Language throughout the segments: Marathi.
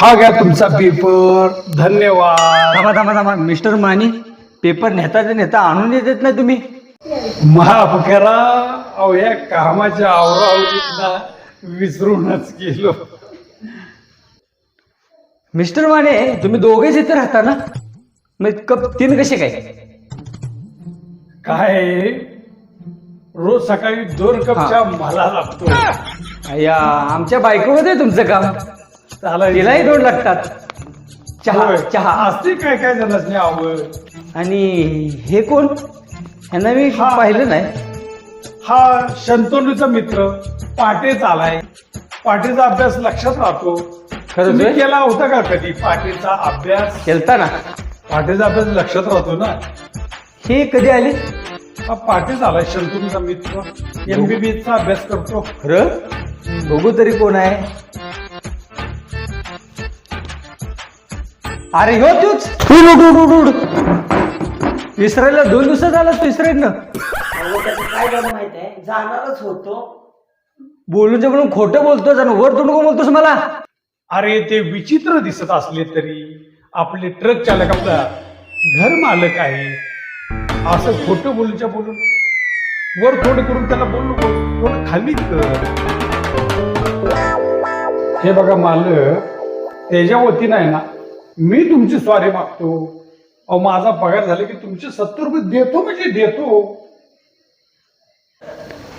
हा घ्या तुमचा पेपर. धन्यवाद. थांबा थांबा थांबा. मिस्टर माने पेपर नेता ते नेता आणून देत नाही तुम्ही? माफ करा अहो या कामाच्या आवरावरीला विसरूनच गेलो. मिस्टर माने तुम्ही दोघेच इथे राहता ना? मग कप तीन कसे काय? काय? रोज सकाळी दोन कप. चहा मला लागतो. अय्या आमच्या बायकोमध्ये तुमचं काम. तिलाही दोन लागतात. चहा. चहा. असते काय काय नाही आवड आणि हे कोण? यांना मी हा. पाहिलं नाही. हा शंतनूचा मित्र पाटेच आलाय. पाटेचा अभ्यास लक्षात राहतो. खरंच तुम्ही होय? केला होता का कधी पाटेचा अभ्यास? केलता ना. पाटेचा अभ्यास लक्षात राहतो ना. हे कधी आले? हा पाटेच आलाय शंतनूचा मित्र. एमबीबीएस चा अभ्यास करतो. खरं? बघू तरी कोण आहे. अरे हो तूच. उड उड उड उड उड इस्रायलला दोन दिवसात आलास तू इस्रायलनं. अहो त्याचं काय झालं माहीत आहे? जाणारच होतो. बोलून म्हणून खोटं बोलतोस आणि वर तोंड बोलतोस मला? अरे ते विचित्र दिसत असले तरी आपले ट्रक चालक आपला घर मालक आहे. असं खोटं बोलूच्या बोलून वर थोडं करून त्याला बोलू थोडं खाली कर. हे बघा मालक त्याच्या वतीनं आहे ना मी तुमची स्वारी मागतो. अहो माझा पगार झाला की तुमचे सत्तर रुपये देतो म्हणजे देतो.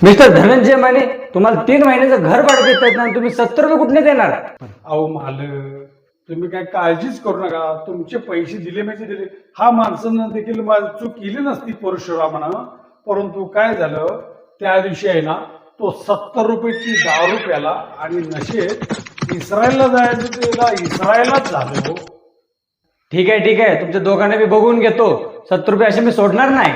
मिस्टर धनंजय माने तुम्हाला तीन महिन्याचं घर भाडं देत आहेत ना तुम्ही सत्तर रुपये कुठने देणार? अहो मालक तुम्ही काय काळजीच करू नका. तुमचे पैसे दिले म्हणजे दिले. हा माणसानं देखील माझी चूक केली नसती परशुरामानं परंतु काय झालं? त्या दिवशी आहे ना तो सत्तर रुपयाची दारू प्याला आणि नशेत इस्रायलला जायचं त्याला इस्रायललाच झालं. ठीक आहे ठीक आहे. तुमच्या दोघांना मी बघून घेतो. सत्तर रुपये असे मी सोडणार नाही.